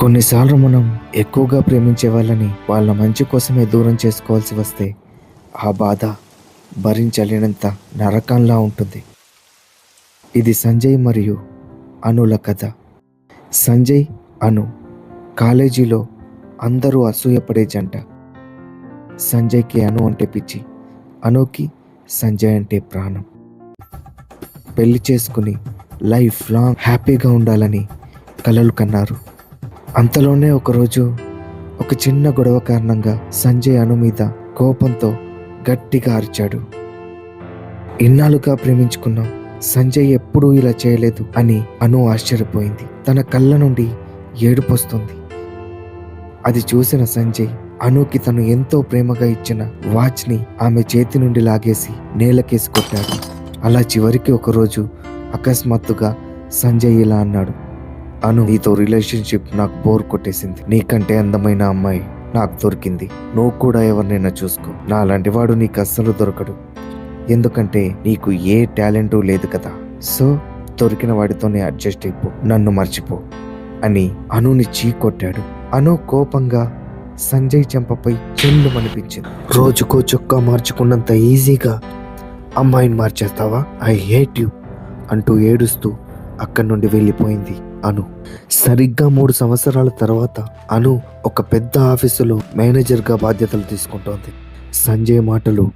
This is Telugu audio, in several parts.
కొన్నిసార్లు మనం ఎక్కువగా ప్రేమించే వాళ్ళని వాళ్ళ మంచి కోసమే దూరం చేసుకోవాల్సి వస్తే ఆ బాధ భరించలేనంత నరకంలా ఉంటుంది. ఇది సంజయ్ మరియు అనుల కథ. సంజయ్ అను కాలేజీలో అందరూ అసూయపడే జంట. సంజయ్కి అను అంటే పిచ్చి అనుకి సంజయ్ అంటే ప్రాణం. పెళ్ళి చేసుకుని లైఫ్ లాంగ్ హ్యాపీగా ఉండాలని కలలు కన్నారు. అంతలోనే ఒకరోజు ఒక చిన్న గొడవ కారణంగా సంజయ్ అను మీద కోపంతో గట్టిగా అరిచాడు. ఇన్నాళ్ళుగా ప్రేమించుకున్నాం సంజయ్ ఎప్పుడూ ఇలా చేయలేదు అని అను ఆశ్చర్యపోయింది. తన కళ్ళ నుండి ఏడుపొస్తుంది. అది చూసిన సంజయ్ అనుకి తను ఎంతో ప్రేమగా ఇచ్చిన వాచ్ని ఆమె చేతి నుండి లాగేసి నేలకేసి కొట్టాడు. అలా చివరికి ఒకరోజు అకస్మాత్తుగా సంజయ్ ఇలా అన్నాడు. అను నీతో రిలేషన్షిప్ నాకు బోర్ కొట్టేసింది. నీకంటే అందమైన అమ్మాయి నాకు దొరికింది. నువ్వు కూడా ఎవరినైనా చూసుకో. నా లాంటి వాడు నీకు అస్సలు దొరకడు. ఎందుకంటే నీకు ఏ టాలెంటు లేదు కదా. సో దొరికిన వాడితోనే అడ్జస్ట్ అయిపో. నన్ను మర్చిపో అని అనుని చీ కొట్టాడు అను కోపంగా సంజయ్ చెంపపై చెల్లు అనిపించింది రోజుకో చొక్కా మార్చుకున్నంత ఈజీగా అమ్మాయిని మార్చేస్తావా? ఐ హేట్ యు అంటూ ఏడుస్తూ అక్కడి నుండి వెళ్ళిపోయింది అను. సరిగ్గా మూడు సంవత్సరాల తర్వాత అను ఒక పెద్ద ఆఫీసులో మేనేజర్గా బాధ్యతలు తీసుకుంటోంది. సంజయ్ మాటలు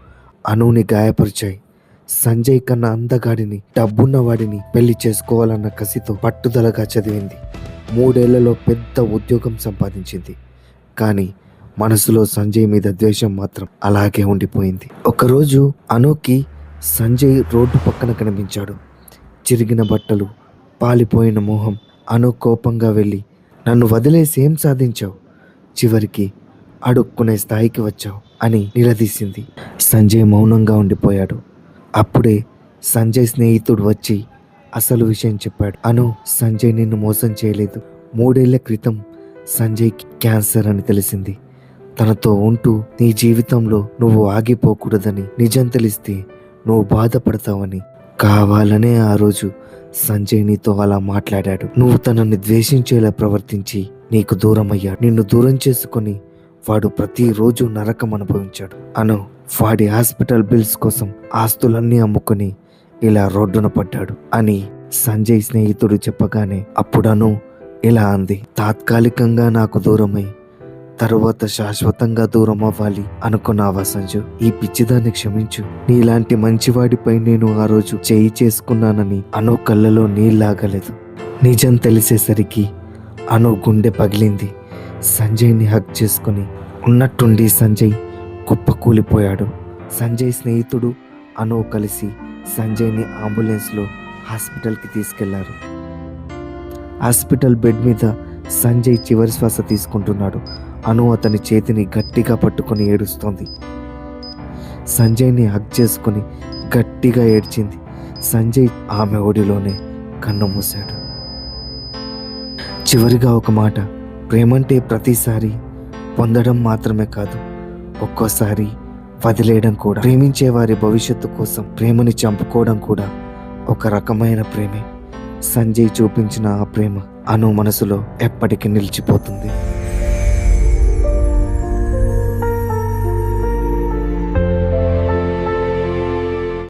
అనుని గాయపరిచాయి. సంజయ్ కన్నా అందగాడిని డబ్బున్నవాడిని పెళ్ళి చేసుకోవాలన్న కసితో పట్టుదలగా చదివింది. మూడేళ్ళలో పెద్ద ఉద్యోగం సంపాదించింది. కానీ మనసులో సంజయ్ మీద ద్వేషం మాత్రం అలాగే ఉండిపోయింది. ఒకరోజు అనుకి సంజయ్ రోడ్డు పక్కన కనిపించాడు. చిరిగిన బట్టలు పాలిపోయిన మొహం అను కోపంగా వెళ్ళి నన్ను వదిలేసి ఏం సాధించావు? చివరికి అడుక్కునే స్థాయికి వచ్చావు అని నిలదీసింది. సంజయ్ మౌనంగా ఉండిపోయాడు. అప్పుడే సంజయ్ స్నేహితుడు వచ్చి అసలు విషయం చెప్పాడు. అను సంజయ్ నిన్ను మోసం చేయలేదు. మూడేళ్ళ క్రితం సంజయ్కి క్యాన్సర్ అని తెలిసింది. తనతో ఉంటూ నీ జీవితంలో నువ్వు ఆగిపోకూడదని నిజం తెలిస్తే నువ్వు బాధపడతావని కావాలనే ఆ రోజు సంజయ్ నీతో అలా మాట్లాడాడు. నువ్వు తనని ద్వేషించేలా ప్రవర్తించి నీకు దూరం అయ్యాడు నిన్ను దూరం చేసుకొని వాడు ప్రతిరోజు నరకం అనుభవించాడు. అను వాడి హాస్పిటల్ బిల్స్ కోసం ఆస్తులన్నీ అమ్ముకొని ఇలా రోడ్డున పడ్డాడు అని సంజయ్ స్నేహితుడు చెప్పగానే అప్పుడను ఇలా అంది. తాత్కాలికంగా నాకు దూరమై తరువాత శాశ్వతంగా దూరం అవ్వాలి అనుకున్నావా సంజు? ఈ పిచ్చిదాన్ని క్షమించు. నీలాంటి మంచివాడిపై నేను ఆ రోజు చేయి చేసుకున్నానని అను కళ్ళలో నీళ్ళాగలేదు నిజం తెలిసేసరికి అను గుండె పగిలింది. సంజయ్ని హక్ చేసుకుని ఉన్నట్టుండి సంజయ్ కుప్పకూలిపోయాడు. సంజయ్ స్నేహితుడు అను కలిసి సంజయ్ని అంబులెన్స్లో హాస్పిటల్కి తీసుకెళ్ళారు. హాస్పిటల్ బెడ్ మీద సంజయ్ చివరి శ్వాస తీసుకుంటున్నాడు. అను అతని చేతిని గట్టిగా పట్టుకొని ఏడుస్తోంది. సంజయ్ని హక్ చేసుకొని గట్టిగా ఏడ్చింది. సంజయ్ ఆమె ఒడిలోనే కన్ను మూశాడు. చివరిగా ఒక మాట ప్రేమంటే ప్రతిసారి పొందడం మాత్రమే కాదు ఒక్కోసారి వదిలేయడం కూడా. ప్రేమించే వారి భవిష్యత్తు కోసం ప్రేమని చంపుకోవడం కూడా ఒక రకమైన ప్రేమే. సంజయ్ చూపించిన ఆ ప్రేమ అను మనసులో ఎప్పటికీ నిలిచిపోతుంది.